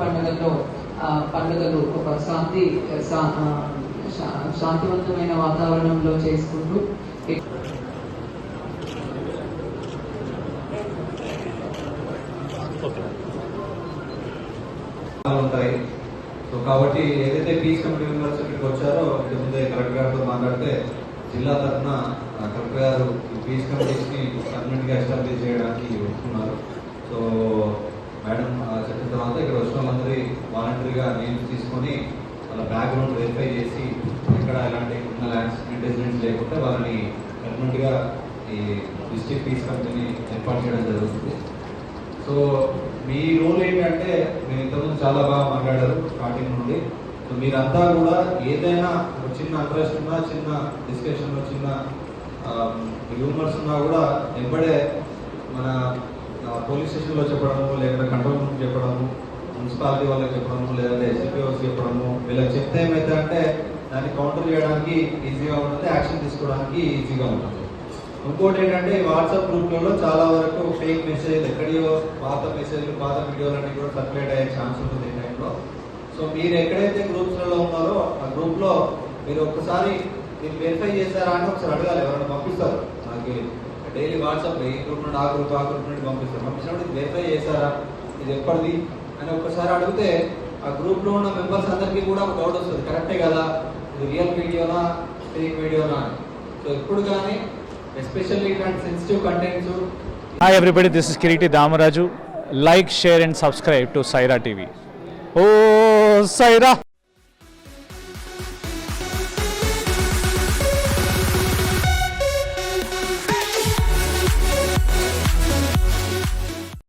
పండుగల్లో ఆ, పండుగలు ఒక శాంతి శా- శా- శాంతివంతమైన వాతావరణంలో చేసుకుంటూ ఉంటాయి. సో కాబట్టి ఏదైతే పీస్ కమిటీ మెంబర్స్ ఇక్కడికి వచ్చారో ఇంటి ముందే కలెక్టర్ గారితో మాట్లాడితే జిల్లా తరఫున కలెక్టర్ గారు పీస్ కమిటీస్ని పర్మనెంట్గా ఎస్టాబ్లిష్ చేయడానికి ఒప్పుకున్నారు. వాలంటరీగా నేను తీసుకొని వాళ్ళ బ్యాక్గ్రౌండ్ వెరిఫై చేసి ఎక్కడ ఎలాంటి క్రిమినల్ యాక్సిడెంట్స్ లేకుంటే వాళ్ళని పర్మనెంట్గా ఈ డిస్ట్రిక్ట్ పీస్ కంపెనీ ఏర్పాటు చేయడం జరుగుతుంది. సో మీ రోల్ ఏంటంటే మేము ఇంతకుముందు చాలా బాగా మాట్లాడారు స్టార్టింగ్ నుండి. సో మీరంతా కూడా ఏదైనా ఒక చిన్న అడ్రస్ ఉన్నా చిన్న డిస్కషన్ చిన్న um, హ్యూమర్స్ ఉన్నా కూడా వెంబడే మన పోలీస్ స్టేషన్లో చెప్పడము లేకపోతే కంట్రోల్ రూమ్ చెప్పడము మున్సిపాలిటీ వాళ్ళకి చెప్పడము లేదంటే ఎస్పీఓస్ చెప్పడము వీళ్ళకి చెప్తే ఏమైతే అంటే దాన్ని కౌంటర్ చేయడానికి ఈజీగా ఉంటుంది యాక్షన్ తీసుకోవడానికి ఈజీగా ఉంటుంది. ఇంకోటి ఏంటంటే వాట్సాప్ గ్రూప్లలో చాలా వరకు ఫేక్ మెసేజ్ ఎక్కడియో పాత మెసేజ్లు పాత వీడియోలన్నీ కూడా సర్క్యులేట్ అయ్యే ఛాన్స్ ఉంటుంది ఈ టైంలో సో మీరు ఎక్కడైతే గ్రూప్స్లలో ఉన్నారో ఆ గ్రూప్లో మీరు ఒక్కసారి మీరు వెరిఫై చేశారా అని ఒకసారి అడగాలి ఎవరైనా పంపిస్తారు. మనకి డైలీ వాట్సాప్ ఈ గ్రూప్ నుండి ఆ గ్రూప్ ఆ గ్రూప్ నుండి పంపిస్తారు. పంపించినప్పుడు వెరిఫై చేశారా? ఇది ఎప్పటిది? అని ఒక్కసారి అడిగితే ఆ గ్రూప్లో ఉన్న మెంబర్స్ అందరికీ కూడా ఒక డౌట్ వస్తుంది. కరెక్టే కదా? ఇది రియల్ వీడియోనా ఫేక్ వీడియోనా సో ఇప్పుడు కానీ ఎస్పెషల్లీ ఇట్లాంటి sensitive contents hi everybody this is Kireeti Damaraju like share and subscribe to Saira TV oh Sye Raa